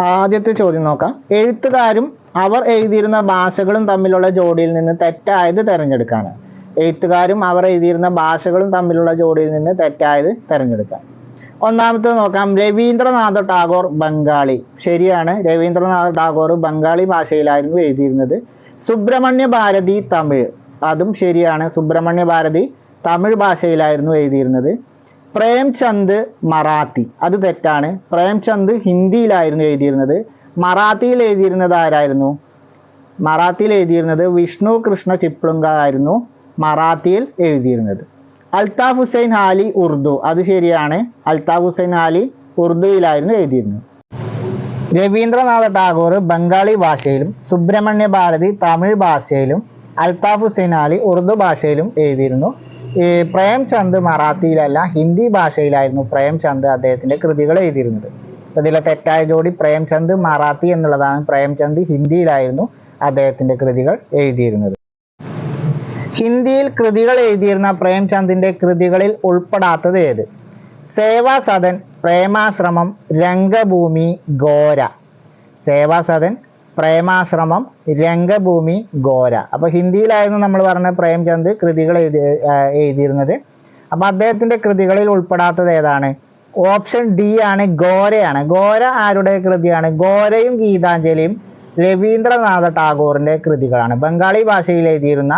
ആദ്യത്തെ ചോദ്യം നോക്കാം. എഴുത്തുകാരും അവർ എഴുതിയിരുന്ന ഭാഷകളും തമ്മിലുള്ള ജോഡിയിൽ നിന്ന് തെറ്റായത് തിരഞ്ഞെടുക്കാൻ എഴുത്തുകാരും അവർ എഴുതിയിരുന്ന ഭാഷകളും തമ്മിലുള്ള ജോഡിയിൽ നിന്ന് തെറ്റായത് തിരഞ്ഞെടുക്കാൻ ഒന്നാമത്തെ നോക്കാം. രവീന്ദ്രനാഥ ടാഗോർ ബംഗാളി. ശരിയാണ്. രവീന്ദ്രനാഥ ടാഗോർ ബംഗാളി ഭാഷയിലായിരുന്നു എഴുതിയിരുന്നത്. സുബ്രഹ്മണ്യ ഭാരതി തമിഴ്. അതും ശരിയാണ്. സുബ്രഹ്മണ്യ ഭാരതി തമിഴ് ഭാഷയിലായിരുന്നു എഴുതിയിരുന്നത്. പ്രേംചന്ദ് മറാത്തി. അത് തെറ്റാണ്. പ്രേംചന്ദ് ഹിന്ദിയിലായിരുന്നു എഴുതിയിരുന്നത്. മറാത്തിയിൽ എഴുതിയിരുന്നത് ആരായിരുന്നു? മറാത്തിയിൽ എഴുതിയിരുന്നത് വിഷ്ണു കൃഷ്ണ ചിപ്ലുങ്ക ആയിരുന്നു മറാത്തിയിൽ എഴുതിയിരുന്നത്. അൽതാഫ് ഹുസൈൻ ഹാലി ഉറുദു അത് ശരിയാണ്. അൽതാഫ് ഹുസൈൻ ഹാലി ഉറുദുവിലായിരുന്നു എഴുതിയിരുന്നത്. രവീന്ദ്രനാഥ ടാഗോർ ബംഗാളി ഭാഷയിലും സുബ്രഹ്മണ്യ ഭാരതി തമിഴ് ഭാഷയിലും അൽതാഫ് ഹുസൈൻ അലി ഉറുദു ഭാഷയിലും എഴുതിയിരുന്നു. ഈ പ്രേംചന്ദ് മറാത്തിയിലല്ല ഹിന്ദി ഭാഷയിലായിരുന്നു പ്രേംചന്ദ് അദ്ദേഹത്തിന്റെ കൃതികൾ എഴുതിയിരുന്നത്. ഇതിലെ തെറ്റായ ജോഡി പ്രേംചന്ദ് മറാത്തി എന്നുള്ളതാണ്. പ്രേംചന്ദ് ഹിന്ദിയിലായിരുന്നു അദ്ദേഹത്തിന്റെ കൃതികൾ എഴുതിയിരുന്നത്. ഹിന്ദിയിൽ കൃതികൾ എഴുതിയിരുന്ന പ്രേംചന്ദിന്റെ കൃതികളിൽ ഉൾപ്പെടാത്തത് ഏത്? സേവാസദൻ പ്രേമാശ്രമം രംഗഭൂമി ഗോര സേവാസദൻ പ്രേമാശ്രമം രംഗഭൂമി ഗോര അപ്പൊ ഹിന്ദിയിലായിരുന്നു നമ്മൾ പറഞ്ഞ പ്രേംചന്ദ് കൃതികൾ എഴുതി എഴുതിയിരുന്നത്. അപ്പൊ അദ്ദേഹത്തിന്റെ കൃതികളിൽ ഉൾപ്പെടാത്തത് ഏതാണ്? ഓപ്ഷൻ ഡി ആണ് ഗോരയാണ് ഗോര ആരുടെ കൃതിയാണ്? ഗോരയും ഗീതാഞ്ജലിയും രവീന്ദ്രനാഥ ടാഗോറിന്റെ കൃതികളാണ്. ബംഗാളി ഭാഷയിൽ എഴുതിയിരുന്ന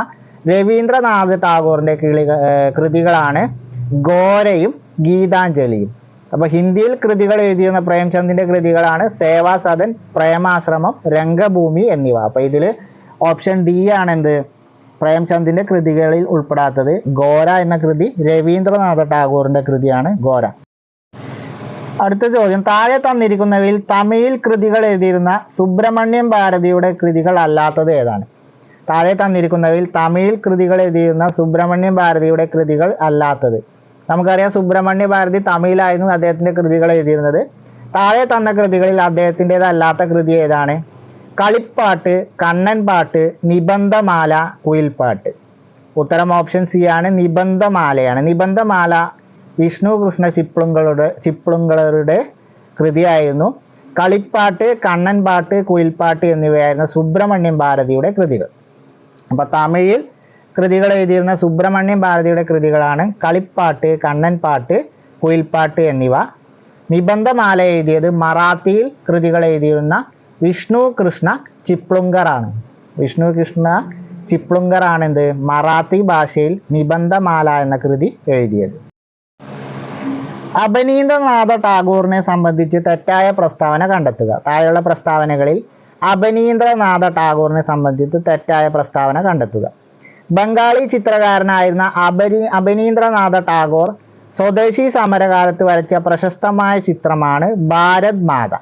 രവീന്ദ്രനാഥ ടാഗോറിന്റെ കിളി കൃതികളാണ് ഗോരയും ഗീതാഞ്ജലിയും. അപ്പൊ ഹിന്ദിയിൽ കൃതികൾ എഴുതിയിരുന്ന പ്രേംചന്ദിന്റെ കൃതികളാണ് സേവാസദൻ പ്രേമാശ്രമം രംഗഭൂമി എന്നിവ. അപ്പൊ ഇതിൽ ഓപ്ഷൻ ഡി ആണ് എന്ത് പ്രേംചന്ദിന്റെ കൃതികളിൽ ഉൾപ്പെടാത്തത് ഗോര എന്ന കൃതി രവീന്ദ്രനാഥ ടാഗോറിന്റെ കൃതിയാണ് ഗോര അടുത്ത ചോദ്യം. താഴെ തന്നിരിക്കുന്നവയിൽ തമിഴിൽ കൃതികൾ എഴുതിയിരുന്ന സുബ്രഹ്മണ്യം ഭാരതിയുടെ കൃതികൾ അല്ലാത്തത് ഏതാണ്? താഴെ തന്നിരിക്കുന്നവയിൽ തമിഴിൽ കൃതികൾ എഴുതിയിരുന്ന സുബ്രഹ്മണ്യം ഭാരതിയുടെ കൃതികൾ അല്ലാത്തത് നമുക്കറിയാം സുബ്രഹ്മണ്യ ഭാരതി തമിഴിലായിരുന്നു അദ്ദേഹത്തിന്റെ കൃതികൾ എഴുതിയിരുന്നത്. താഴെ തന്ന കൃതികളിൽ അദ്ദേഹത്തിന്റെതല്ലാത്ത കൃതി ഏതാണ്? കളിപ്പാട്ട് കണ്ണൻ പാട്ട് നിബന്ധമാല കുയിൽപ്പാട്ട്. ഉത്തരം ഓപ്ഷൻ സി ആണ് നിബന്ധമാലയാണ്. നിബന്ധമാല വിഷ്ണു കൃഷ്ണ ചിപ്ലുങ്കളുടെ ചിപ്ലുങ്കളുടെ കൃതിയായിരുന്നു. കളിപ്പാട്ട് കണ്ണൻ പാട്ട് കുയിൽപ്പാട്ട് എന്നിവയായിരുന്നു സുബ്രഹ്മണ്യം ഭാരതിയുടെ കൃതികൾ. അപ്പോൾ തമിഴിൽ കൃതികൾ എഴുതിയിരുന്ന സുബ്രഹ്മണ്യം ഭാരതിയുടെ കൃതികളാണ് കളിപ്പാട്ട് കണ്ണൻപാട്ട് കുയിൽപ്പാട്ട് എന്നിവ. നിബന്ധമാല എഴുതിയത് മറാത്തിയിൽ കൃതികൾ എഴുതിയിരുന്ന വിഷ്ണു കൃഷ്ണ ചിപ്ലുങ്കർ ആണ്. വിഷ്ണു കൃഷ്ണ ചിപ്ലുങ്കർ ആണ് എന്ത്? മറാത്തി ഭാഷയിൽ നിബന്ധമാല എന്ന കൃതി എഴുതിയത്. അപനീന്ദ്രനാഥ ടാഗോറിനെ സംബന്ധിച്ച് തെറ്റായ പ്രസ്താവന കണ്ടെത്തുക. താഴെയുള്ള പ്രസ്താവനകളിൽ അപനീന്ദ്രനാഥ ടാഗോറിനെ സംബന്ധിച്ച് തെറ്റായ പ്രസ്താവന കണ്ടെത്തുക. ബംഗാളി ചിത്രകാരനായിരുന്ന അപരി അഭിനീന്ദ്രനാഥ ടാഗോർ സ്വദേശി സമരകാലത്ത് വരച്ച പ്രശസ്തമായ ചിത്രമാണ് ഭാരത് മാത.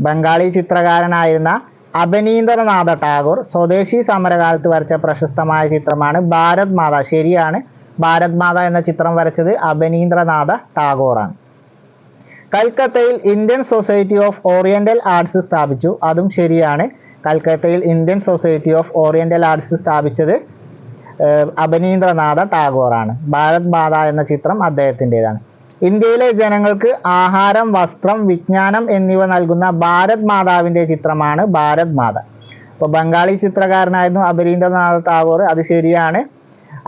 ബംഗാളി ചിത്രകാരനായിരുന്ന അഭിനീന്ദ്രനാഥ ടാഗോർ സ്വദേശി സമരകാലത്ത് വരച്ച പ്രശസ്തമായ ചിത്രമാണ് ഭാരത് മാത. ശരിയാണ് ഭാരത് മാത എന്ന ചിത്രം വരച്ചത് അപനീന്ദ്രനാഥ ടാഗോറാണ്. കൽക്കത്തയിൽ Indian society of oriental arts സ്ഥാപിച്ചു. അതും ശരിയാണ് കൽക്കത്തയിൽ Indian society of oriental arts സ്ഥാപിച്ചത് അപനീന്ദ്രനാഥ ടാഗോറാണ്. ഭാരത് മാത എന്ന ചിത്രം അദ്ദേഹത്തിന്റെതാണ്. ഇന്ത്യയിലെ ജനങ്ങൾക്ക് ആഹാരം വസ്ത്രം വിജ്ഞാനം എന്നിവ നൽകുന്ന ഭാരത് മാതാവിന്റെ ചിത്രമാണ് ഭാരത് മാത. അപ്പോൾ ബംഗാളി ചിത്രകാരനായിരുന്നു അപരീന്ദ്രനാഥ ടാഗോർ. അത് ശരിയാണ്.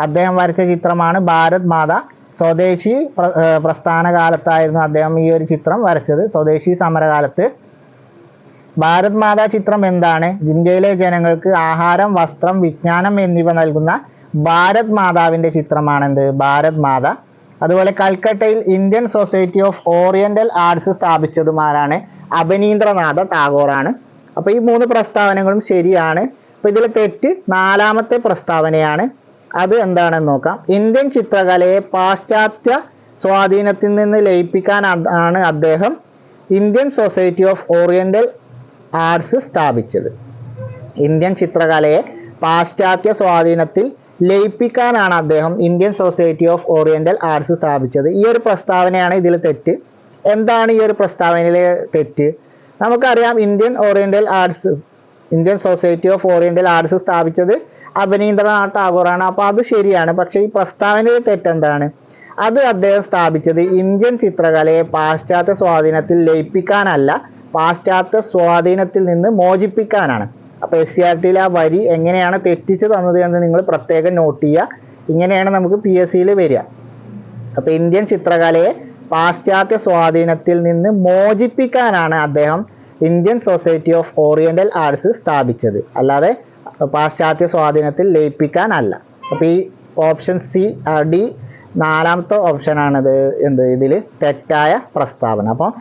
അദ്ദേഹം വരച്ച ചിത്രമാണ് ഭാരത് മാത. സ്വദേശി പ്ര- പ്രസ്ഥാന കാലത്തായിരുന്നു അദ്ദേഹം ഈ ഒരു ചിത്രം വരച്ചത്. സ്വദേശി സമരകാലത്ത്. ഭാരത് മാതാ ചിത്രം എന്താണ്? ഇന്ത്യയിലെ ജനങ്ങൾക്ക് ആഹാരം വസ്ത്രം വിജ്ഞാനം എന്നിവ നൽകുന്ന ഭാരത് മാതാവിന്റെ ചിത്രമാണെന്ത്? ഭാരത് മാത. അതുപോലെ കൽക്കട്ടയിൽ Indian society of oriental arts സ്ഥാപിച്ചതുമാരാണ് Abanindranath ടാഗോറാണ്. അപ്പോൾ ഈ മൂന്ന് പ്രസ്താവനകളും ശരിയാണ്. അപ്പോൾ ഇതിൽ തെറ്റ് നാലാമത്തെ പ്രസ്താവനയാണ്. അത് എന്താണെന്ന് നോക്കാം. ഇന്ത്യൻ ചിത്രകലയെ പാശ്ചാത്യ സ്വാധീനത്തിൽ നിന്ന് ലയിപ്പിക്കാൻ ആണ് അദ്ദേഹം Indian society of oriental arts സ്ഥാപിച്ചത്. ഇന്ത്യൻ ചിത്രകലയെ പാശ്ചാത്യ സ്വാധീനത്തിൽ ലയിപ്പിക്കാനാണ് അദ്ദേഹം Indian society of oriental arts സ്ഥാപിച്ചത്. ഈ ഒരു പ്രസ്താവനയാണ് ഇതിൽ തെറ്റ്. എന്താണ് ഈ ഒരു പ്രസ്താവനയിലെ തെറ്റ്? നമുക്കറിയാം Indian oriental arts Indian society of oriental arts സ്ഥാപിച്ചത് അഭിനീന്ദ്രനാഥ് ടാഗോറാണ്. അപ്പോൾ അത് ശരിയാണ്. പക്ഷേ ഈ പ്രസ്താവനയിലെ തെറ്റെന്താണ് അത് അദ്ദേഹം സ്ഥാപിച്ചത് ഇന്ത്യൻ ചിത്രകലയെ പാശ്ചാത്യ സ്വാധീനത്തിൽ ലയിപ്പിക്കാനല്ല പാശ്ചാത്യ സ്വാധീനത്തിൽ നിന്ന് മോചിപ്പിക്കാനാണ്. അപ്പൊ എസ് സി ആർ ടിയിൽ ആ വരി എങ്ങനെയാണ് തെറ്റിച്ച് തന്നത് എന്ന് നിങ്ങൾ പ്രത്യേകം നോട്ട് ചെയ്യുക. ഇങ്ങനെയാണ് നമുക്ക് പി എസ് സിയിൽ വരിക. അപ്പൊ ഇന്ത്യൻ ചിത്രകലയെ പാശ്ചാത്യ സ്വാധീനത്തിൽ നിന്ന് മോചിപ്പിക്കാനാണ് അദ്ദേഹം Indian society of oriental arts സ്ഥാപിച്ചത്. അല്ലാതെ പാശ്ചാത്യ സ്വാധീനത്തിൽ ലയിപ്പിക്കാനല്ല അപ്പൊ ഈ ഓപ്ഷൻ സി ഡി നാലാമത്തെ ഓപ്ഷനാണിത് എന്ത്? ഇതിൽ തെറ്റായ പ്രസ്താവന. അപ്പം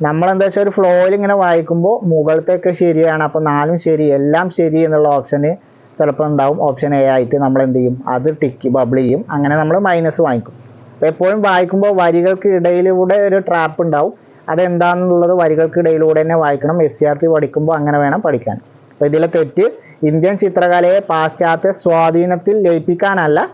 നമ്മൾ എന്താ വെച്ചാൽ ഒരു ഫ്ലോയിൽ ഇങ്ങനെ വായിക്കുമ്പോൾ മുകളിലത്തേക്ക് ശരിയാണ് അപ്പോൾ നാലും ശരി എല്ലാം ശരി എന്നുള്ള ഓപ്ഷന് ചിലപ്പോൾ ഉണ്ടാവും. ഓപ്ഷൻ എ ആയിട്ട് നമ്മൾ എന്ത് ചെയ്യും? അത് ടിക്ക് ബബിൾ ചെയ്യും. അങ്ങനെ നമ്മൾ മൈനസ് വാങ്ങിക്കും. അപ്പോൾ എപ്പോഴും വായിക്കുമ്പോൾ വരികൾക്ക് ഇടയിലൂടെ ഒരു ട്രാപ്പ് ഉണ്ടാവും. അതെന്താണെന്നുള്ളത് വരികൾക്ക് ഇടയിലൂടെ തന്നെ വായിക്കണം. എസ് സി ആർ ടി പഠിക്കുമ്പോൾ അങ്ങനെ വേണം പഠിക്കാൻ. അപ്പോൾ ഇതിലെ തെറ്റ് ഇന്ത്യൻ ചിത്രകലയെ പാശ്ചാത്യ സ്വാധീനത്തിൽ ലയിപ്പിക്കാനല്ല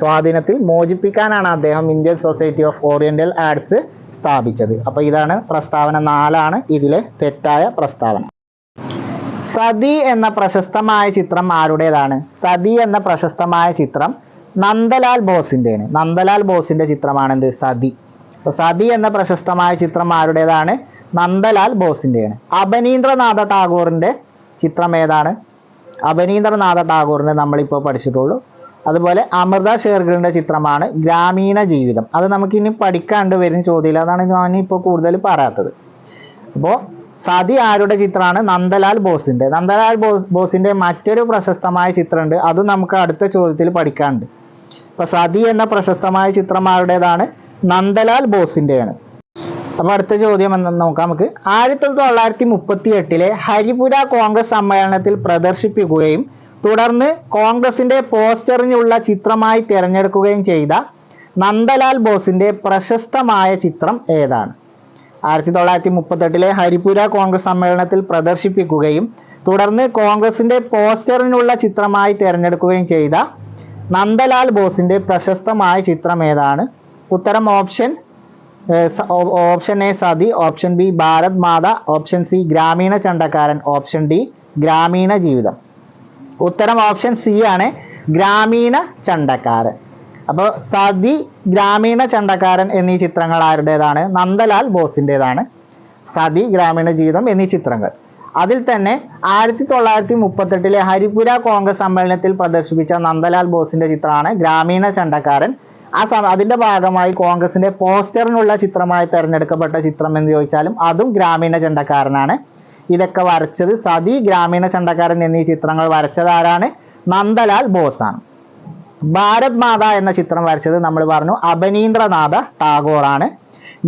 സ്വാധീനത്തിൽ മോചിപ്പിക്കാനാണ് അദ്ദേഹം Indian society of oriental arts സ്ഥാപിച്ചത്. അപ്പൊ ഇതാണ് പ്രസ്താവന നാലാണ് ഇതിലെ തെറ്റായ പ്രസ്താവന. സതി എന്ന പ്രശസ്തമായ ചിത്രം ആരുടേതാണ്? സതി എന്ന പ്രശസ്തമായ ചിത്രം നന്ദലാൽ ബോസിന്റെയാണ് നന്ദലാൽ ബോസിന്റെ ചിത്രമാണ് എന്ത് സതി. അപ്പൊ സതി എന്ന പ്രശസ്തമായ ചിത്രം ആരുടേതാണ്? നന്ദലാൽ ബോസിന്റെയാണ്. അപനീന്ദ്രനാഥ ടാഗോറിന്റെ ചിത്രം ഏതാണ്? അപനീന്ദ്രനാഥ ടാഗോറിനെ നമ്മളിപ്പോൾ പഠിച്ചിട്ടുള്ളൂ. അതുപോലെ അമൃത ഷേർഗിളിന്റെ ചിത്രമാണ് ഗ്രാമീണ ജീവിതം. അത് നമുക്കിനി പഠിക്കാണ്ട് വരുന്ന ചോദ്യമില്ല. അതാണ് ഞാൻ ഇപ്പോൾ കൂടുതൽ പറയാത്തത്. അപ്പോൾ സതി ആരുടെ ചിത്രമാണ്? നന്ദലാൽ ബോസിന്റെ. നന്ദലാൽ ബോസ് ബോസിന്റെ മറ്റൊരു പ്രശസ്തമായ ചിത്രമുണ്ട്. അത് നമുക്ക് അടുത്ത ചോദ്യത്തിൽ പഠിക്കാനുണ്ട്. അപ്പോൾ സതി എന്ന പ്രശസ്തമായ ചിത്രം ആരുടേതാണ്? നന്ദലാൽ ബോസിന്റെയാണ്. അപ്പോൾ അടുത്ത ചോദ്യം എന്ന് നോക്കാം നമുക്ക്. ആയിരത്തി തൊള്ളായിരത്തി മുപ്പത്തി എട്ടിലെ ഹരിപുര കോൺഗ്രസ് സമ്മേളനത്തിൽ പ്രദർശിപ്പിക്കുകയും തുടർന്ന് കോൺഗ്രസിന്റെ പോസ്റ്ററിനുള്ള ചിത്രമായി തിരഞ്ഞെടുക്കുകയും ചെയ്ത നന്ദലാൽ ബോസിന്റെ പ്രശസ്തമായ ചിത്രം ഏതാണ്? ആയിരത്തി തൊള്ളായിരത്തി മുപ്പത്തെട്ടിലെ ഹരിപുര കോൺഗ്രസ് സമ്മേളനത്തിൽ പ്രദർശിപ്പിക്കുകയും തുടർന്ന് കോൺഗ്രസിന്റെ പോസ്റ്ററിനുള്ള ചിത്രമായി തിരഞ്ഞെടുക്കുകയും ചെയ്ത നന്ദലാൽ ബോസിന്റെ പ്രശസ്തമായ ചിത്രം ഏതാണ്? ഉത്തരം option option A Sati option B Bharat Mata option C ഗ്രാമീണ ചണ്ടക്കാരൻ ഓപ്ഷൻ ഡി ഗ്രാമീണ ജീവിതം. ഉത്തരം ഓപ്ഷൻ സി ആണ്. ഗ്രാമീണ ചണ്ടക്കാരൻ. അപ്പോൾ സതി ഗ്രാമീണ ചണ്ടക്കാരൻ എന്നീ ചിത്രങ്ങൾ ആരുടേതാണ്? നന്ദലാൽ ബോസിന്റെതാണ് സതി ഗ്രാമീണ ജീവിതം എന്നീ ചിത്രങ്ങൾ. അതിൽ തന്നെ ആയിരത്തി തൊള്ളായിരത്തി മുപ്പത്തെട്ടിലെ ഹരിപുര കോൺഗ്രസ് സമ്മേളനത്തിൽ പ്രദർശിപ്പിച്ച നന്ദലാൽ ബോസിന്റെ ചിത്രമാണ് ഗ്രാമീണ ചണ്ടക്കാരൻ. ആ സമ അതിന്റെ ഭാഗമായി കോൺഗ്രസിന്റെ പോസ്റ്ററിനുള്ള ചിത്രമായി തിരഞ്ഞെടുക്കപ്പെട്ട ചിത്രം എന്ന് ചോദിച്ചാലും അതും ഗ്രാമീണ ചണ്ടക്കാരനാണ്. ഇതൊക്കെ വരച്ചത് സതി ഗ്രാമീണ ചണ്ടക്കാരൻ എന്നീ ചിത്രങ്ങൾ വരച്ചതാരാണ് നന്ദലാൽ ബോസാണ് ഭാരത് മാത എന്ന ചിത്രം വരച്ചത് നമ്മൾ പറഞ്ഞു അപനീന്ദ്രനാഥ ടാഗോറാണ്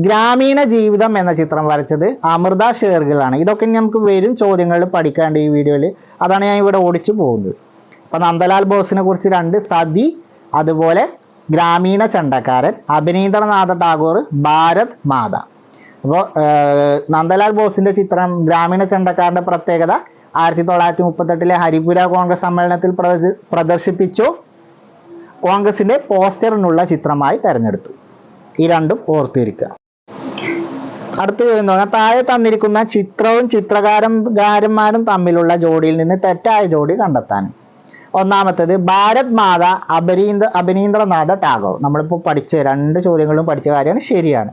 ഗ്രാമീണ ജീവിതം എന്ന ചിത്രം വരച്ചത് അമൃത ഷേർഗിളാണ് ഇതൊക്കെ നമുക്ക് വരും ചോദ്യങ്ങളിൽ പഠിക്കാണ്ട് ഈ വീഡിയോയിൽ. അതാണ് ഞാൻ ഇവിടെ ഓടിച്ചു പോകുന്നത്. അപ്പൊ നന്ദലാൽ ബോസിനെ കുറിച്ച് രണ്ട് സതി അതുപോലെ ഗ്രാമീണ ചണ്ടക്കാരൻ അഭിനീന്ദ്രനാഥ ടാഗോർ ഭാരത് മാത. അപ്പോൾ നന്ദലാൽ ബോസിന്റെ ചിത്രം ഗ്രാമീണ ചണ്ടക്കാരന്റെ പ്രത്യേകത ആയിരത്തി തൊള്ളായിരത്തി മുപ്പത്തെട്ടിലെ ഹരിപുര കോൺഗ്രസ് സമ്മേളനത്തിൽ പ്രദർശി- പ്രദർശിപ്പിച്ചു. കോൺഗ്രസിന്റെ പോസ്റ്ററിനുള്ള ചിത്രമായി തെരഞ്ഞെടുത്തു. ഈ രണ്ടും ഓർത്തിരിക്കുക. അടുത്ത നോക്കാം താഴെ തന്നിരിക്കുന്ന ചിത്രവും ചിത്രകാരൻ കാരന്മാരും തമ്മിലുള്ള ജോഡിയിൽ നിന്ന് തെറ്റായ ജോഡി കണ്ടെത്താൻ ഒന്നാമത്തേത് ഭാരത് മാത അപരീന്ദ്ര അഭിനീന്ദ്രനാഥ ടാഗോർ. നമ്മളിപ്പോൾ പഠിച്ച രണ്ട് ചോദ്യങ്ങളും പഠിച്ച കാര്യമാണ് ശരിയാണ്.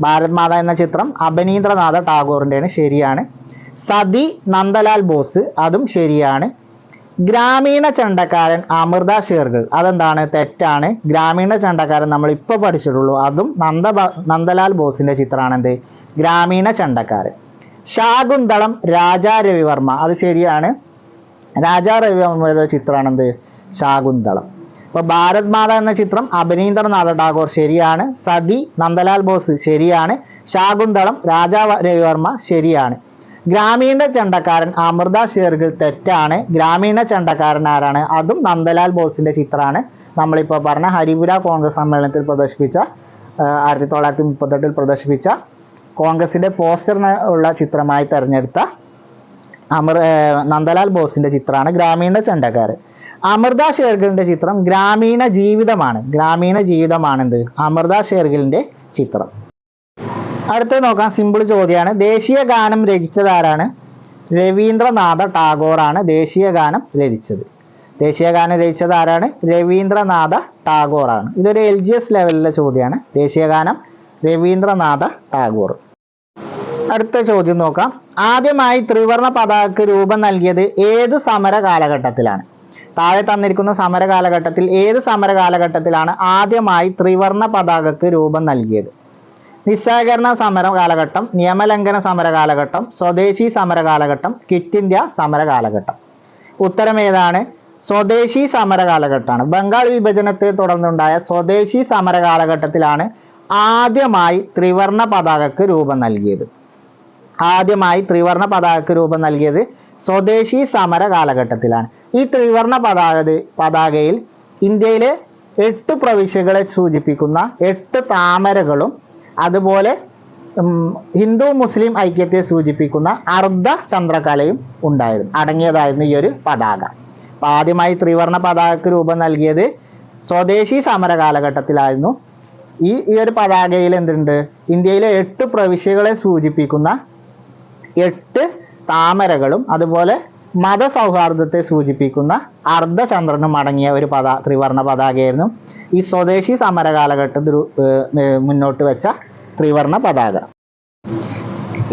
ഭാരത് മാത എന്ന ചിത്രം അഭിനീന്ദ്രനാഥ ടാഗോറിന്റെയാണ് ശരിയാണ്. സതി നന്ദലാൽ ബോസ് അതും ശരിയാണ്. ഗ്രാമീണ ചണ്ടക്കാരൻ അമൃത ഷേർഗൾ അതെന്താണ്? തെറ്റാണ്. ഗ്രാമീണ ചണ്ടക്കാരൻ നമ്മൾ ഇപ്പോൾ പഠിച്ചിട്ടുള്ളൂ അതും നന്ദ നന്ദലാൽ ബോസിന്റെ ചിത്രമാണ് എന്ത്? ഗ്രാമീണ ചണ്ടക്കാരൻ. ശാകുന്തളം രാജാ രവിവർമ്മ അത് ശരിയാണ്. രാജാ രവിവർമ്മയുടെ ചിത്രമാണ് എന്ത്? ശാകുന്തളം. അപ്പൊ ഭാരത് മാത എന്ന ചിത്രം അഭിനീന്ദ്രനാഥ ടാഗോർ ശരിയാണ്. സതി നന്ദലാൽ ബോസ് ശരിയാണ്. ശാകുന്തളം രാജാ രവിവർമ്മ ശരിയാണ്. ഗ്രാമീണ ചണ്ടക്കാരൻ അമൃത ഷേർഗിൽ തെറ്റാണ്. ഗ്രാമീണ ചണ്ടക്കാരൻ ആരാണ്? അതും നന്ദലാൽ ബോസിന്റെ ചിത്രമാണ്. നമ്മളിപ്പോൾ പറഞ്ഞ ഹരിപുര കോൺഗ്രസ് സമ്മേളനത്തിൽ പ്രദർശിപ്പിച്ച ആയിരത്തി തൊള്ളായിരത്തി മുപ്പത്തെട്ടിൽ പ്രദർശിപ്പിച്ച കോൺഗ്രസിന്റെ പോസ്റ്ററിന് ഉള്ള ചിത്രമായി തെരഞ്ഞെടുത്ത അമൃ ഏർ നന്ദലാൽ ബോസിന്റെ ചിത്രമാണ് ഗ്രാമീണ ചണ്ടക്കാരൻ. അമൃത ഷേർഗിലിന്റെ ചിത്രം ഗ്രാമീണ ജീവിതമാണ്. ഗ്രാമീണ ജീവിതമാണെന്ത്? അമൃത ഷേർഗിലിന്റെ ചിത്രം. അടുത്തത് നോക്കാം. സിമ്പിൾ ചോദ്യമാണ് ദേശീയ ഗാനം രചിച്ചത് ആരാണ്? രവീന്ദ്രനാഥ ടാഗോറാണ് ദേശീയ ഗാനം രചിച്ചത്. ദേശീയ ഗാനം രചിച്ചത് ആരാണ്? രവീന്ദ്രനാഥ ടാഗോറാണ്. ഇതൊരു എൽ ജി എസ് ലെവലിലെ ചോദ്യമാണ് ദേശീയ ഗാനം രവീന്ദ്രനാഥ ടാഗോർ. അടുത്ത ചോദ്യം നോക്കാം. ആദ്യമായി ത്രിവർണ പതാകക്ക് രൂപം നൽകിയത് ഏത് സമര കാലഘട്ടത്തിലാണ്? താഴെ തന്നിരിക്കുന്ന സമര കാലഘട്ടത്തിൽ ഏത് സമര കാലഘട്ടത്തിലാണ് ആദ്യമായി ത്രിവർണ പതാകക്ക് രൂപം നൽകിയത്? നിസ്സഹകരണ സമര കാലഘട്ടം നിയമലംഘന സമര കാലഘട്ടം സ്വദേശി സമര കാലഘട്ടം ക്വിറ്റ് ഇന്ത്യ സമര കാലഘട്ടം. ഉത്തരം ഏതാണ്? സ്വദേശി സമര കാലഘട്ടമാണ്. ബംഗാൾ വിഭജനത്തെ തുടർന്നുണ്ടായ സ്വദേശി സമര കാലഘട്ടത്തിലാണ് ആദ്യമായി ത്രിവർണ പതാകക്ക് രൂപം നൽകിയത്. ആദ്യമായി ത്രിവർണ പതാകക്ക് രൂപം നൽകിയത് സ്വദേശി സമര കാലഘട്ടത്തിലാണ്. ഈ ത്രിവർണ പതാക പതാകയിൽ ഇന്ത്യയിലെ എട്ട് പ്രവിശ്യകളെ സൂചിപ്പിക്കുന്ന എട്ട് താമരകളും അതുപോലെ ഹിന്ദു മുസ്ലിം ഐക്യത്തെ സൂചിപ്പിക്കുന്ന അർദ്ധ ചന്ദ്രകലയും ഉണ്ടായിരുന്നു. അടങ്ങിയതായിരുന്നു ഈ ഒരു പതാക. അപ്പൊ ആദ്യമായി ത്രിവർണ പതാകക്ക് രൂപം നൽകിയത് സ്വദേശി സമര കാലഘട്ടത്തിലായിരുന്നു. ഈ ഈ ഒരു പതാകയിൽ എന്തുണ്ട്? ഇന്ത്യയിലെ എട്ട് പ്രവിശ്യകളെ സൂചിപ്പിക്കുന്ന എട്ട് താമരകളും അതുപോലെ മതസൗഹാർദ്ദത്തെ സൂചിപ്പിക്കുന്ന അർദ്ധചന്ദ്രനും അടങ്ങിയ ഒരു പതാ ത്രിവർണ പതാകയായിരുന്നു. ഈ സ്വദേശി സമര കാലഘട്ടത്തിൽ മുന്നോട്ട് വെച്ച ത്രിവർണ പതാക.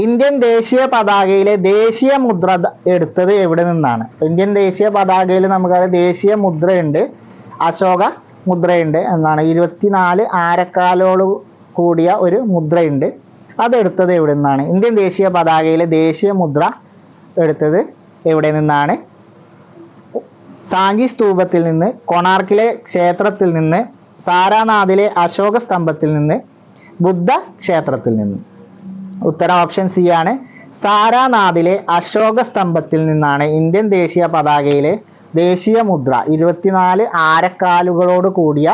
ഇന്ത്യൻ ദേശീയ പതാകയിലെ ദേശീയ മുദ്ര എടുത്തത് എവിടെ നിന്നാണ്? ഇന്ത്യൻ ദേശീയ പതാകയിൽ നമുക്കത് ദേശീയ മുദ്രയുണ്ട്. അശോക മുദ്രയുണ്ട് എന്നാണ്. ഇരുപത്തിനാല് ആരക്കാലോട് കൂടിയ ഒരു മുദ്രയുണ്ട്. അതെടുത്തത് എവിടെ നിന്നാണ്? ഇന്ത്യൻ ദേശീയ പതാകയിലെ ദേശീയ മുദ്ര എടുത്തത് എവിടെ നിന്നാണ്? സാങ്കി സ്തൂപത്തിൽ നിന്ന് കൊണാർക്കിലെ ക്ഷേത്രത്തിൽ നിന്ന് സാരാനാഥിലെ അശോക സ്തംഭത്തിൽ നിന്ന് ബുദ്ധ ക്ഷേത്രത്തിൽ നിന്ന്. ഉത്തരം ഓപ്ഷൻ സി ആണ്. സാരാനാഥിലെ അശോക സ്തംഭത്തിൽ നിന്നാണ് ഇന്ത്യൻ ദേശീയ പതാകയിലെ ദേശീയ മുദ്ര ഇരുപത്തിനാല് ആരക്കാലുകളോട് കൂടിയ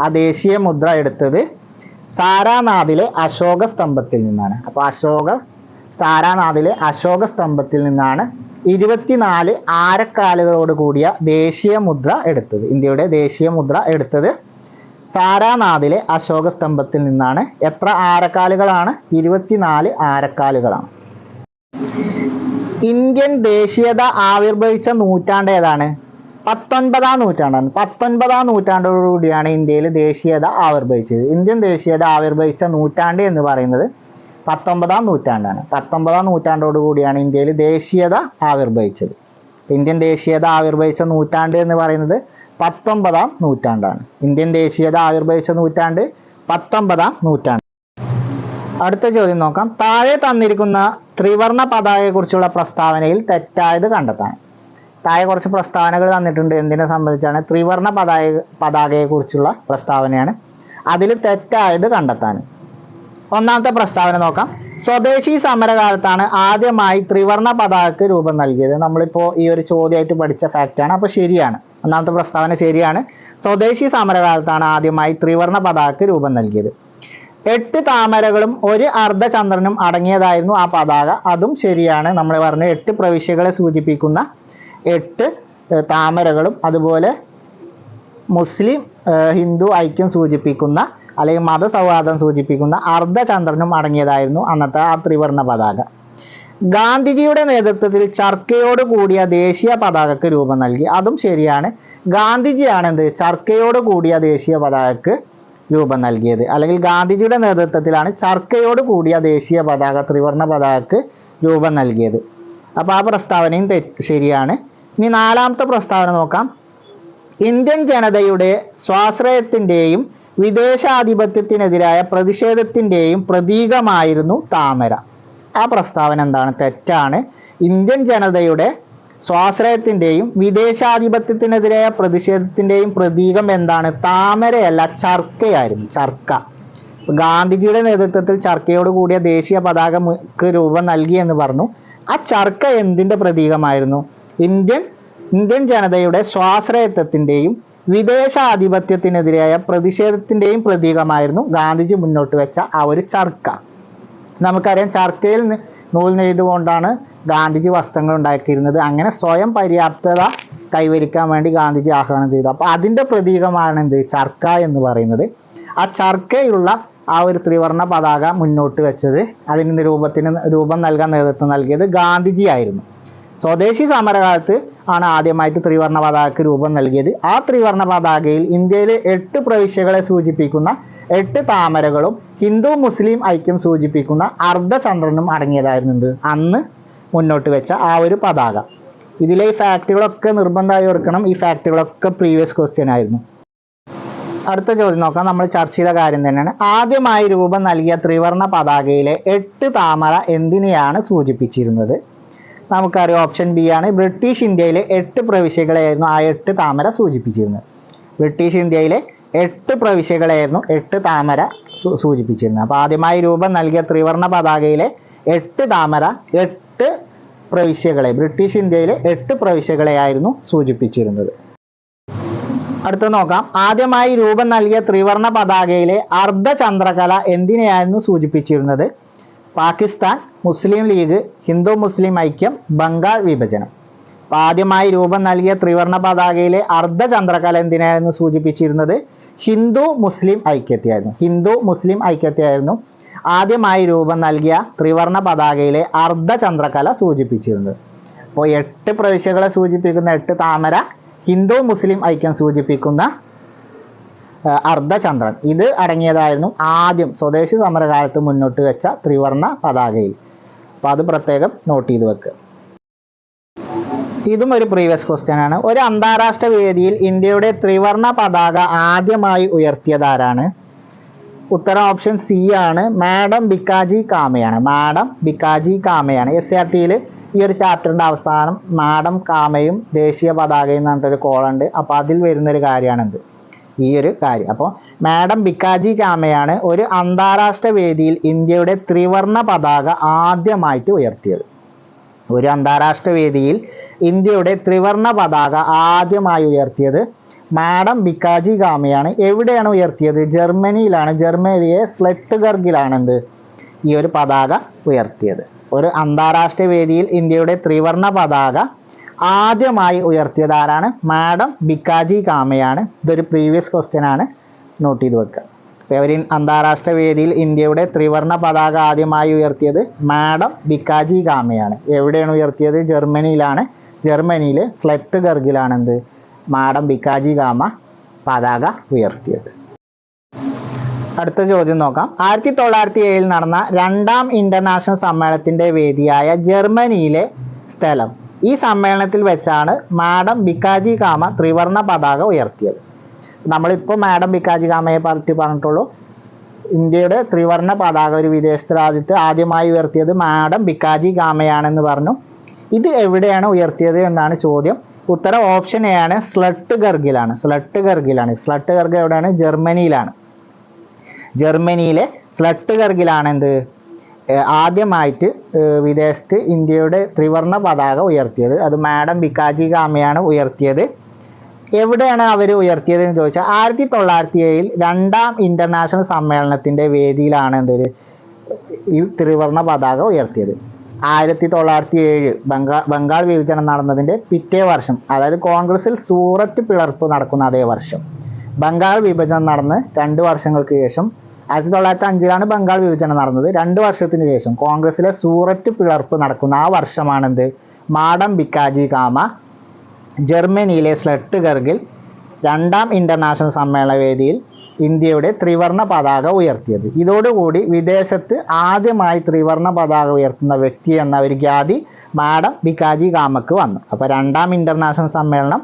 ആ ദേശീയ മുദ്ര എടുത്തത് സാരാനാഥിലെ അശോക സ്തംഭത്തിൽ നിന്നാണ്. അപ്പോൾ അശോക സാരാനാഥിലെ അശോക സ്തംഭത്തിൽ നിന്നാണ് ഇരുപത്തിനാല് ആരക്കാലുകളോട് കൂടിയ ദേശീയ മുദ്ര എടുത്തത്. ഇന്ത്യയുടെ ദേശീയ മുദ്ര എടുത്തത് സാരാനാഥിലെ അശോക സ്തംഭത്തിൽ നിന്നാണ്. എത്ര ആരക്കാലുകളാണ്? ഇരുപത്തിനാല് ആരക്കാലുകളാണ്. ഇന്ത്യൻ ദേശീയത ആവിർഭവിച്ച നൂറ്റാണ്ട് ഏതാണ്? പത്തൊൻപതാം നൂറ്റാണ്ടാണ്. പത്തൊൻപതാം നൂറ്റാണ്ടോടുകൂടിയാണ് ഇന്ത്യയിൽ ദേശീയത ആവിർഭവിച്ചത്. ഇന്ത്യൻ ദേശീയത ആവിർഭവിച്ച നൂറ്റാണ്ട് എന്ന് പറയുന്നത് പത്തൊമ്പതാം നൂറ്റാണ്ടാണ്. പത്തൊമ്പതാം നൂറ്റാണ്ടോടുകൂടിയാണ് ഇന്ത്യയിൽ ദേശീയത ആവിർഭവിച്ചത്. ഇന്ത്യൻ ദേശീയത ആവിർഭവിച്ച നൂറ്റാണ്ട് എന്ന് പറയുന്നത് പത്തൊമ്പതാം നൂറ്റാണ്ടാണ്. ഇന്ത്യൻ ദേശീയത ആവിർഭവിച്ച നൂറ്റാണ്ട് പത്തൊമ്പതാം നൂറ്റാണ്ട്. അടുത്ത ചോദ്യം നോക്കാം. താഴെ തന്നിരിക്കുന്ന ത്രിവർണ പതാകയെക്കുറിച്ചുള്ള പ്രസ്താവനയിൽ തെറ്റായത് കണ്ടെത്താൻ താഴെ കുറച്ച് പ്രസ്താവനകൾ തന്നിട്ടുണ്ട്. എന്തിനെ സംബന്ധിച്ചാണ്? ത്രിവർണ പതാക പതാകയെക്കുറിച്ചുള്ള പ്രസ്താവനയാണ്. അതിൽ തെറ്റായത് കണ്ടെത്താൻ. ഒന്നാമത്തെ പ്രസ്താവന നോക്കാം. സ്വദേശി സമരകാലത്താണ് ആദ്യമായി ത്രിവർണ പതാകക്ക് രൂപം നൽകിയത്. നമ്മളിപ്പോൾ ഈ ഒരു ചോദ്യമായിട്ട് പഠിച്ച ഫാക്റ്റാണ് അപ്പോൾ ശരിയാണ്. ഒന്നാമത്തെ പ്രസ്താവന ശരിയാണ്. സ്വദേശി സമരകാലത്താണ് ആദ്യമായി ത്രിവർണ പതാകക്ക് രൂപം നൽകിയത്. എട്ട് താമരകളും ഒരു അർദ്ധചന്ദ്രനും അടങ്ങിയതായിരുന്നു ആ പതാക. അതും ശരിയാണ്. നമ്മൾ പറഞ്ഞു എട്ട് പ്രവിശ്യകളെ സൂചിപ്പിക്കുന്ന എട്ട് താമരകളും അതുപോലെ മുസ്ലിം ഹിന്ദു ഐക്യം സൂചിപ്പിക്കുന്ന അല്ലെങ്കിൽ മതസൗഹാർദ്ദം സൂചിപ്പിക്കുന്ന അർദ്ധചന്ദ്രനും അടങ്ങിയതായിരുന്നു അന്നത്തെ ആ ത്രിവർണ പതാക. ഗാന്ധിജിയുടെ നേതൃത്വത്തിൽ ചർക്കയോട് കൂടിയ ദേശീയ പതാകക്ക് രൂപം നൽകി. അതും ശരിയാണ്. ഗാന്ധിജിയാണ് എന്ത്? ചർക്കയോട് കൂടിയ ദേശീയ പതാകക്ക് രൂപം നൽകിയത്. അല്ലെങ്കിൽ ഗാന്ധിജിയുടെ നേതൃത്വത്തിലാണ് ചർക്കയോട് കൂടിയ ദേശീയ പതാക ത്രിവർണ പതാകക്ക് രൂപം നൽകിയത്. അപ്പോൾ ആ പ്രസ്താവനയും ശരിയാണ്. ഇനി നാലാമത്തെ പ്രസ്താവന നോക്കാം. ഇന്ത്യൻ ജനതയുടെ സ്വാശ്രയത്തിന്റെയും വിദേശാധിപത്യത്തിനെതിരായ പ്രതിഷേധത്തിന്റെയും പ്രതീകമായിരുന്നു താമര. ആ പ്രസ്താവന എന്താണ്? തെറ്റാണ്. ഇന്ത്യൻ ജനതയുടെ സ്വാശ്രയത്തിന്റെയും വിദേശാധിപത്യത്തിനെതിരായ പ്രതിഷേധത്തിന്റെയും പ്രതീകം എന്താണ്? താമരയല്ല ചർക്കയായിരുന്നു ചർക്ക. ഗാന്ധിജിയുടെ നേതൃത്വത്തിൽ ചർക്കയോട് കൂടിയ ദേശീയ പതാകക്ക് രൂപം നൽകി എന്ന് പറഞ്ഞു. ആ ചർക്ക എന്തിന്റെ പ്രതീകമായിരുന്നു? ഇന്ത്യൻ ഇന്ത്യൻ ജനതയുടെ സ്വാശ്രയത്വത്തിന്റെയും വിദേശാധിപത്യത്തിനെതിരായ പ്രതിഷേധത്തിന്റെയും പ്രതീകമായിരുന്നു ഗാന്ധിജി മുന്നോട്ട് വെച്ച ആ ഒരു ചർക്ക. നമുക്കറിയാം ചർക്കയിൽ നൂൽ നെയ്തുകൊണ്ടാണ് ഗാന്ധിജി വസ്ത്രങ്ങൾ ഉണ്ടാക്കിയിരുന്നത്. അങ്ങനെ സ്വയം പര്യാപ്തത കൈവരിക്കാൻ വേണ്ടി ഗാന്ധിജി ആഹ്വാനം ചെയ്തു. അപ്പോൾ അതിന്റെ പ്രതീകമാണ് എന്ത്? ചർക്ക എന്ന് പറയുന്നത്. ആ ചർക്കയുള്ള ആ ഒരു ത്രിവർണ പതാക മുന്നോട്ട് വെച്ചത് അതിന് രൂപത്തിന് രൂപം നൽകാൻ നേതൃത്വം നൽകിയത് ഗാന്ധിജി ആയിരുന്നു. സ്വദേശി സമരകാലത്ത് ആണ് ആദ്യമായിട്ട് ത്രിവർണ പതാകയ്ക്ക് രൂപം നൽകിയത്. ആ ത്രിവർണ പതാകയിൽ ഇന്ത്യയിലെ എട്ട് പ്രവിശ്യകളെ സൂചിപ്പിക്കുന്ന എട്ട് താമരകളും ഹിന്ദു മുസ്ലിം ഐക്യം സൂചിപ്പിക്കുന്ന അർദ്ധചന്ദ്രനും അടങ്ങിയതായിരുന്നു അന്ന് മുന്നോട്ട് വെച്ച ആ ഒരു പതാക. ഇതിലെ ഈ ഫാക്റ്റുകളൊക്കെ നിർബന്ധമായി ഓർക്കണം. ഈ ഫാക്റ്റുകളൊക്കെ പ്രീവിയസ് ക്വസ്റ്റ്യൻ ആയിരുന്നു. അടുത്ത ചോദ്യം നോക്കാം. നമ്മൾ ചർച്ച ചെയ്ത കാര്യം തന്നെയാണ്. ആദ്യമായി രൂപം നൽകിയ ത്രിവർണ പതാകയിലെ എട്ട് താമര എന്തിനെയാണ് സൂചിപ്പിച്ചിരുന്നത്? നമുക്കറിയാം ഓപ്ഷൻ ബി ആണ്. ബ്രിട്ടീഷ് ഇന്ത്യയിലെ എട്ട് പ്രവിശ്യകളെയായിരുന്നു ആ എട്ട് താമര സൂചിപ്പിച്ചിരുന്നത്. ബ്രിട്ടീഷ് ഇന്ത്യയിലെ എട്ട് പ്രവിശ്യകളെയായിരുന്നു എട്ട് താമര സൂചിപ്പിച്ചിരുന്നത്. അപ്പോൾ ആദ്യമായി രൂപം നൽകിയ ത്രിവർണ പതാകയിലെ എട്ട് താമര എട്ട് പ്രവിശ്യകളെ ബ്രിട്ടീഷ് ഇന്ത്യയിലെ എട്ട് പ്രവിശ്യകളെയായിരുന്നു സൂചിപ്പിച്ചിരുന്നത്. അടുത്ത നോക്കാം. ആദ്യമായി രൂപം നൽകിയ ത്രിവർണ പതാകയിലെ അർദ്ധചന്ദ്രകല എന്തിനെയായിരുന്നു സൂചിപ്പിച്ചിരുന്നത്? പാകിസ്ഥാൻ മുസ്ലിം ലീഗ് ഹിന്ദു മുസ്ലിം ഐക്യം ബംഗാൾ വിഭജനം. അപ്പൊ ആദ്യമായി രൂപം നൽകിയ ത്രിവർണ പതാകയിലെ അർദ്ധചന്ദ്രകല എന്തിനായിരുന്നു സൂചിപ്പിച്ചിരുന്നത്? ഹിന്ദു മുസ്ലിം ഐക്യത്തെയായിരുന്നു. ഹിന്ദു മുസ്ലിം ഐക്യത്തെയായിരുന്നു ആദ്യമായി രൂപം നൽകിയ ത്രിവർണ പതാകയിലെ അർദ്ധചന്ദ്രകല സൂചിപ്പിച്ചിരുന്നത്. അപ്പോൾ എട്ട് പ്രവിശ്യകളെ സൂചിപ്പിക്കുന്ന എട്ട് താമര ഹിന്ദു മുസ്ലിം ഐക്യം സൂചിപ്പിക്കുന്ന അർദ്ധചന്ദ്രൻ ഇത് അടങ്ങിയതായിരുന്നു ആദ്യം സ്വദേശി സമരകാലത്ത് മുന്നോട്ട് വെച്ച ത്രിവർണ പതാകയിൽ. അപ്പോൾ അത് പ്രത്യേകം നോട്ട് ചെയ്ത് വെക്കുക ഇതും ഒരു പ്രീവിയസ് ക്വസ്റ്റ്യൻ ആണ്. ഒരു അന്താരാഷ്ട്ര വേദിയിൽ ഇന്ത്യയുടെ ത്രിവർണ പതാക ആദ്യമായി ഉയർത്തിയത് ആരാണ്? ഉത്തരം ഓപ്ഷൻ സി ആണ്. മാഡം ബിക്കാജി കാമയാണ്. മാഡം ബിക്കാജി കാമയാണ്. എസ് സി ആർ ടിയിൽ ഈ ഒരു ചാപ്റ്ററിന്റെ അവസാനം മാഡം കാമയും ദേശീയ പതാകയും എന്ന് പറഞ്ഞിട്ടൊരു കോളുണ്ട് അപ്പോൾ അതിൽ വരുന്നൊരു കാര്യമാണിത് ഈ ഒരു കാര്യം. അപ്പോൾ മാഡം ബിക്കാജി കാമയാണ് ഒരു അന്താരാഷ്ട്ര വേദിയിൽ ഇന്ത്യയുടെ ത്രിവർണ പതാക ആദ്യമായിട്ട് ഉയർത്തിയത്. ഒരു അന്താരാഷ്ട്ര വേദിയിൽ ഇന്ത്യയുടെ ത്രിവർണ പതാക ആദ്യമായി ഉയർത്തിയത് മാഡം ബിക്കാജി ഗാമയാണ് എവിടെയാണ് ഉയർത്തിയത്? ജർമ്മനിയിലാണ്. ജർമ്മനിയെ സ്ലെട്ട്ഗർഗിലാണ് എന്ത് ഈ ഒരു പതാക ഉയർത്തിയത്. ഒരു അന്താരാഷ്ട്ര വേദിയിൽ ഇന്ത്യയുടെ ത്രിവർണ പതാക ആദ്യമായി ഉയർത്തിയത് ആരാണ്? മാഡം ബിക്കാജി കാമയാണ് ഇതൊരു പ്രീവിയസ് ക്വസ്റ്റ്യൻ ആണ്. നോട്ട് ചെയ്ത് വെക്കുക അവർ അന്താരാഷ്ട്ര വേദിയിൽ ഇന്ത്യയുടെ ത്രിവർണ പതാക ആദ്യമായി ഉയർത്തിയത് മാഡം ബിക്കാജി ഗാമയാണ്. എവിടെയാണ് ഉയർത്തിയത്? ജർമ്മനിയിലാണ്. ജർമ്മനിയിൽ സ്ലെറ്റ്ഗർഗിലാണ് എന്ത് മാഡം ബിക്കാജി ഗാമ പതാക ഉയർത്തിയത്. അടുത്ത ചോദ്യം നോക്കാം. ആയിരത്തി തൊള്ളായിരത്തി ഏഴിൽ നടന്ന രണ്ടാം ഇന്റർനാഷണൽ സമ്മേളനത്തിന്റെ വേദിയായ ജർമ്മനിയിലെ സ്ഥലം. ഈ സമ്മേളനത്തിൽ വെച്ചാണ് മാഡം ബിക്കാജി കാമ ത്രിവർണ പതാക ഉയർത്തിയത്. നമ്മളിപ്പോൾ മാഡം ബിക്കാജി കാമയെ പറ്റി പറഞ്ഞിട്ടുള്ളൂ. ഇന്ത്യയുടെ ത്രിവർണ പതാക ഒരു വിദേശ രാജ്യത്ത് ആദ്യമായി ഉയർത്തിയത് മാഡം ബിക്കാജി ഗാമയാണെന്ന് പറഞ്ഞു. ഇത് എവിടെയാണ് ഉയർത്തിയത് എന്നാണ് ചോദ്യം. ഉത്തരം ഓപ്ഷൻ എ ആണ് സ്ലട്ട് ഗർഗിലാണ് സ്ലട്ട് ഗർഗിലാണ് സ്ലട്ട് ഗർഗ് എവിടെയാണ്? ജർമ്മനിയിലാണ്. ജർമ്മനിയിലെ സ്ലട്ട് ഗർഗിലാണ് എന്ത് ആദ്യമായിട്ട് വിദേശത്ത് ഇന്ത്യയുടെ ത്രിവർണ പതാക ഉയർത്തിയത്. അത് മാഡം ബിക്കാജി ഗാമയാണ് ഉയർത്തിയത്. എവിടെയാണ് അവർ ഉയർത്തിയത് എന്ന് ചോദിച്ചാൽ ആയിരത്തി തൊള്ളായിരത്തി ഏഴിൽ രണ്ടാം ഇന്റർനാഷണൽ സമ്മേളനത്തിന്റെ വേദിയിലാണ് എന്തൊരു ഈ ത്രിവർണ പതാക ഉയർത്തിയത്. ആയിരത്തി തൊള്ളായിരത്തി ഏഴ് ബംഗാൾ ബംഗാൾ വിഭജനം നടന്നതിന്റെ പിറ്റേ വർഷം അതായത് കോൺഗ്രസിൽ സൂററ്റ് പിളർപ്പ് നടക്കുന്ന അതേ വർഷം. ബംഗാൾ വിഭജനം നടന്ന് രണ്ട് വർഷങ്ങൾക്ക് ശേഷം ആയിരത്തി തൊള്ളായിരത്തി അഞ്ചിലാണ് ബംഗാൾ വിഭജനം നടന്നത്. രണ്ട് വർഷത്തിന് ശേഷം കോൺഗ്രസിലെ സൂററ്റ് പിളർപ്പ് നടക്കുന്ന ആ വർഷമാണെന്ത്? മാഡം ബിക്കാജി കാമ ജർമ്മനിയിലെ സ്ലെട്ടുഗർഗിൽ രണ്ടാം ഇന്റർനാഷണൽ സമ്മേളനവേദിയിൽ ഇന്ത്യയുടെ ത്രിവർണ പതാക ഉയർത്തിയത്. ഇതോടുകൂടി വിദേശത്ത് ആദ്യമായി ത്രിവർണ പതാക ഉയർത്തുന്ന വ്യക്തി എന്ന ഒരു ഖ്യാതി മാഡം ബിക്കാജി കാമക്ക് വന്നു. അപ്പോൾ രണ്ടാം ഇന്റർനാഷണൽ സമ്മേളനം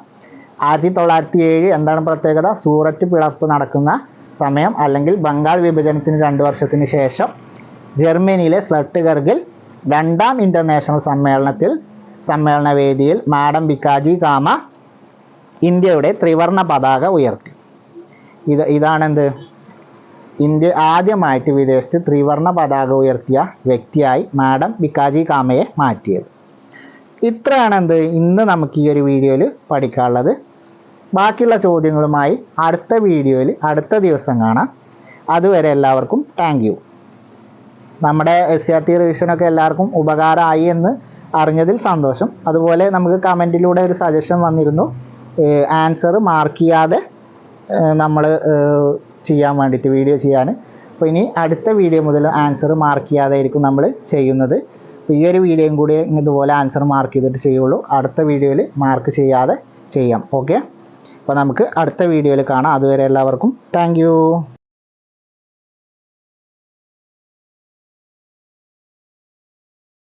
ആയിരത്തി തൊള്ളായിരത്തി ഏഴ് എന്താണ് പ്രത്യേകത? സൂററ്റ് പിളർപ്പ് നടക്കുന്ന സമയം അല്ലെങ്കിൽ ബംഗാൾ വിഭജനത്തിന് രണ്ട് വർഷത്തിന് ശേഷം ജർമ്മനിയിലെ സ്ലട്ടുഗർഗിൽ രണ്ടാം ഇന്റർനാഷണൽ സമ്മേളനത്തിൽ സമ്മേളന വേദിയിൽ മാഡം ബിക്കാജി കാമ ഇന്ത്യയുടെ ത്രിവർണ പതാക ഉയർത്തി. ഇത് ഇതാണെന്ത്? ഇന്ത്യ ആദ്യമായിട്ട് വിദേശത്ത് ത്രിവർണ പതാക ഉയർത്തിയ വ്യക്തിയായി മാഡം ബിക്കാജി കാമയെ മാറ്റിയത്. ഇത്രയാണെന്ത്? ഇന്ന് നമുക്ക് ഈ ഒരു വീഡിയോയിൽ പഠിക്കാനുള്ളത്. ബാക്കിയുള്ള ചോദ്യങ്ങളുമായി അടുത്ത വീഡിയോയിൽ അടുത്ത ദിവസം കാണാം. അതുവരെ എല്ലാവർക്കും താങ്ക് യു. നമ്മുടെ എസ് സി ആർ ടി റിവിഷനൊക്കെ എല്ലാവർക്കും ഉപകാരമായി എന്ന് അറിഞ്ഞതിൽ സന്തോഷം. അതുപോലെ നമുക്ക് കമന്റിലൂടെ ഒരു സജഷൻ വന്നിരുന്നു. ആൻസർ മാർക്ക് ചെയ്യാതെ നമ്മൾ ചെയ്യാൻ വേണ്ടിയിട്ട് വീഡിയോ ചെയ്യാൻ. അപ്പോൾ ഇനി അടുത്ത വീഡിയോ മുതൽ ആൻസർ മാർക്ക് ചെയ്യാതെ ആയിരിക്കും നമ്മൾ ചെയ്യുന്നത്. അപ്പോൾ ഈ ഒരു വീഡിയോയും കൂടി ഇതുപോലെ ആൻസർ മാർക്ക് ചെയ്തിട്ട് ചെയ്യുള്ളൂ. അടുത്ത വീഡിയോയിൽ മാർക്ക് ചെയ്യാതെ ചെയ്യാം. ഓക്കെ അപ്പോൾ നമുക്ക് അടുത്ത വീഡിയോയിൽ കാണാം. അതുവരെ എല്ലാവർക്കും താങ്ക്